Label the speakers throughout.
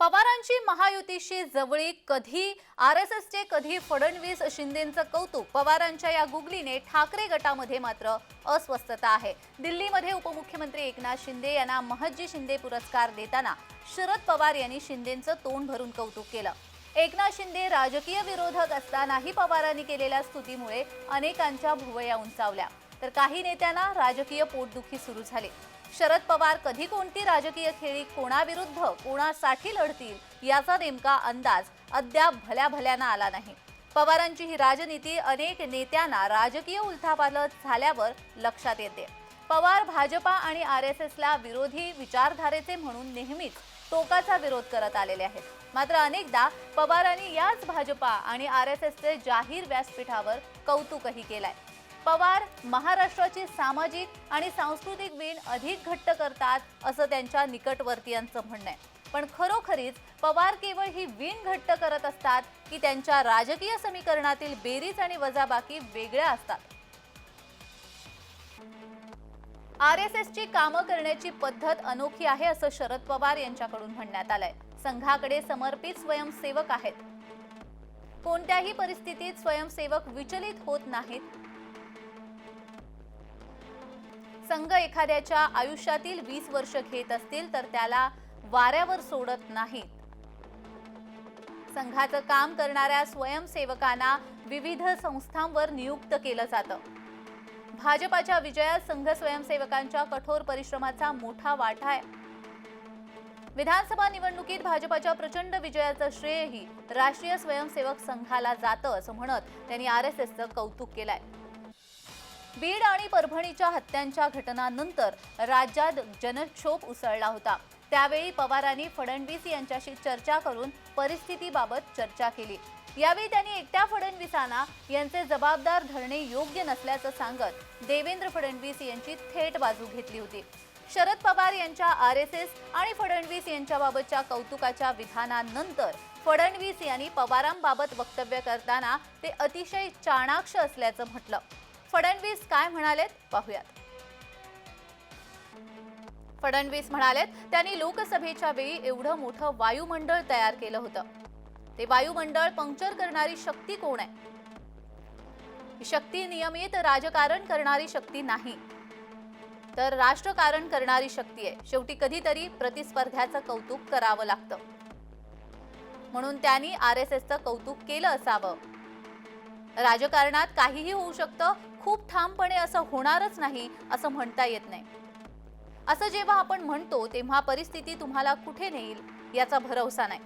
Speaker 1: पवारांची महायुतीशी जवळीक कधी आर एस एसचे कधी फडणवीस शिंदेचं कौतुक? पवारांच्या या गुगलीने ठाकरे गटामध्ये मात्र अस्वस्थता आहे. दिल्लीमध्ये उपमुख्यमंत्री एकनाथ शिंदे यांना महजी शिंदे पुरस्कार देताना शरद पवार यांनी शिंदेचं तोंड भरून कौतुक केलं. एकनाथ शिंदे राजकीय विरोधक असतानाही पवारांनी केलेल्या स्तुतीमुळे अनेकांच्या भुवया उंचावल्या. तर काही नेत्यांना राजकीय पोटदुखी सुरू झाली. शरद पवार कधी कोणती राजकीय खेळी कोणाविरुद्ध कोणासाठी लढतील याचा नेमका अंदाज अद्याप भल्या भल्याना आला नाही. पवारांची ही राजनीती अनेक नेत्यांना राजकीय उलथापालथ झाल्यावर लक्षात येते. पवार भाजपा आणि आर एस एसला विरोधी विचारधारेचे म्हणून नेहमीच टोकाचा विरोध करत आलेले आहेत. मात्र अनेकदा पवारांनी याच भाजपा आणि आर एस एसचे जाहीर व्यासपीठावर कौतुकही केलाय. पवार महाराष्ट्राची सामाजिक आणि सांस्कृतिक वीण अधिक घट्ट करतात असं त्यांच्या निकटवर्तीयांचं म्हणणं आहे. पण खरोखरीच पवार केवळ ही वीण घट्ट करत असतात की त्यांच्या राजकीय समीकरणातील बेरीज आणि वजाबाकी वेगळ्या असतात. आर एस एसची कामं करण्याची पद्धत अनोखी आहे असं शरद पवार यांच्याकडून म्हणण्यात आलंय. संघाकडे समर्पित स्वयंसेवक आहेत. कोणत्याही परिस्थितीत स्वयंसेवक विचलित होत नाहीत संघ एखाद्याच्या आयुष्यातील वीस वर्ष घेत असतील तर त्याला वाऱ्यावर सोडत नाहीत. संघाचं काम करणाऱ्या स्वयंसेवकांना विविध संस्थांवर नियुक्त केलं जातं. भाजपाच्या विजयात संघ स्वयंसेवकांच्या कठोर परिश्रमाचा मोठा वाटा आहे. विधानसभा निवडणुकीत भाजपाच्या प्रचंड विजयाचं श्रेयही राष्ट्रीय स्वयंसेवक संघाला जातं असं म्हणत त्यांनी आर एस एसचं कौतुक केलंय. बीड आणि परभणीच्या हत्यांच्या घटनांनंतर राज्यात जनक्षोभ उसळला होता. त्यावेळी पवारांनी फडणवीस यांच्याशी चर्चा करून परिस्थितीबाबत चर्चा केली. यावेळी त्यांनी एकट्या फडणवीसांना यांचे जबाबदार धरणे योग्य नसल्याचं सांगत देवेंद्र फडणवीस यांची थेट बाजू घेतली होती. शरद पवार यांच्या आर एस एस आणि फडणवीस यांच्याबाबतच्या कौतुकाच्या विधानानंतर फडणवीस यांनी पवारांबाबत वक्तव्य करताना ते अतिशय चाणाक्ष असल्याचं म्हटलं. फडणवीस काय म्हणालेत पाहूयात. फडणवीस म्हणालेत त्यांनी लोकसभेच्या वेळी एवढं मोठं वायुमंडळ तयार केलं होतं. ते वायुमंडळ पंक्चर करणारी शक्ती कोण आहे? ही शक्ती नियमित राजकारण करणारी शक्ती नाही. तर राष्ट्रकारण करणारी शक्ती आहे. शेवटी कधीतरी प्रतिस्पर्ध्याचं कौतुक करावं लागतं. म्हणून त्यांनी आर एस एसचं कौतुक केलं असावं. राजकारणात काहीही होऊ शकतं खूप ठामपणे असं होणारच नाही असं म्हणता येत नाही. असं जेव्हा आपण म्हणतो तेव्हा परिस्थिती तुम्हाला कुठे नेईल याचा भरवसा नाही.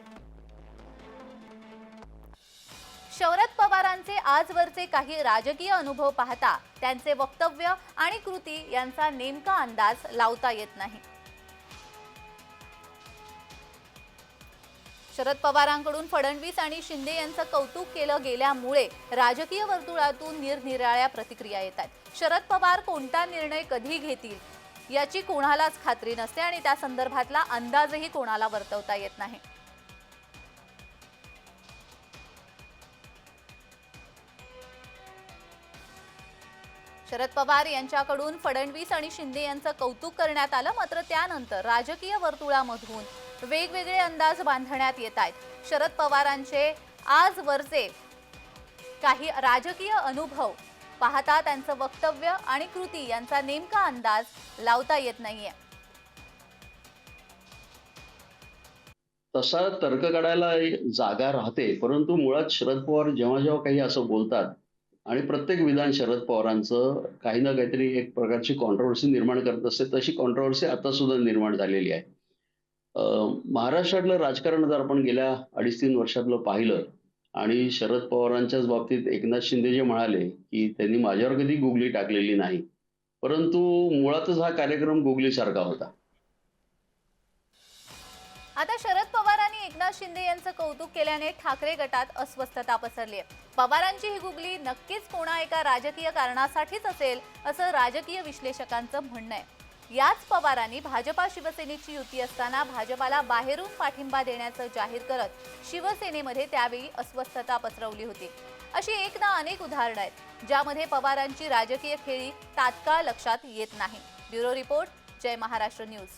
Speaker 1: शरद पवारांचे आजवरचे काही राजकीय अनुभव पाहता त्यांचे वक्तव्य आणि कृती यांचा नेमका अंदाज लावता येत नाही. शरद पवारांकडून फडणवीस आणि शिंदे यांचं कौतुक केलं गेल्यामुळे राजकीय वर्तुळातून निरनिराळ्या प्रतिक्रिया येत आहेत. शरद पवार कोणता निर्णय कधी घेतील याची कोणालाच खात्री नसते आणि त्या संदर्भातला अंदाजही कोणाला वर्तवता येत नाही. शरद पवार यांच्याकडून फडणवीस आणि शिंदे यांचं कौतुक करण्यात आलं मात्र त्यानंतर राजकीय वर्तुळामधून वेगवेगळे अंदाज बांधण्यात येत आहेत. शरद पवारांचे आजवरचे काही राजकीय अनुभव पाहता त्यांचं वक्तव्य आणि कृती यांचा नेमका अंदाज लावता येत नाहीये.
Speaker 2: तसा तर्क काढायला जागा राहते परंतु मुळात शरद पवार जेव्हा जेव्हा काही असं बोलतात आणि प्रत्येक विधान शरद पवारांचं काही ना काहीतरी एक प्रकारची कॉन्ट्रोवर्सी निर्माण करत असते तशी कॉन्ट्रोवर्सी आता सुद्धा निर्माण झालेली आहे. महाराष्ट्रातलं राजकारण जर आपण गेल्या अडीच तीन वर्षातलं पाहिलं आणि शरद पवारांच्याच बाबतीत एकनाथ शिंदे जे म्हणाले की त्यांनी माझ्यावर कधी गुगली टाकलेली नाही परंतु मुळातच हा कार्यक्रम गुगलीसारखा होता.
Speaker 1: आता शरद पवारांनी एकनाथ शिंदे यांचं कौतुक केल्याने ठाकरे गटात अस्वस्थता पसरली आहे. पवारांची ही गुगली नक्कीच कोणा एका राजकीय कारणासाठीच असेल असं राजकीय विश्लेषकांचं म्हणणं आहे. याच पवारांनी भाजपा शिवसेनेची युती असताना भाजपाला बाहेरून पाठिंबा देण्याचं जाहीर करत शिवसेनेमध्ये त्यावेळी अस्वस्थता पसरवली होती. अशी एक ना अनेक उदाहरणं आहेत ज्यामध्ये पवारांची राजकीय खेळी तात्काळ लक्षात येत नाही. Bureau report Jai Maharashtra News.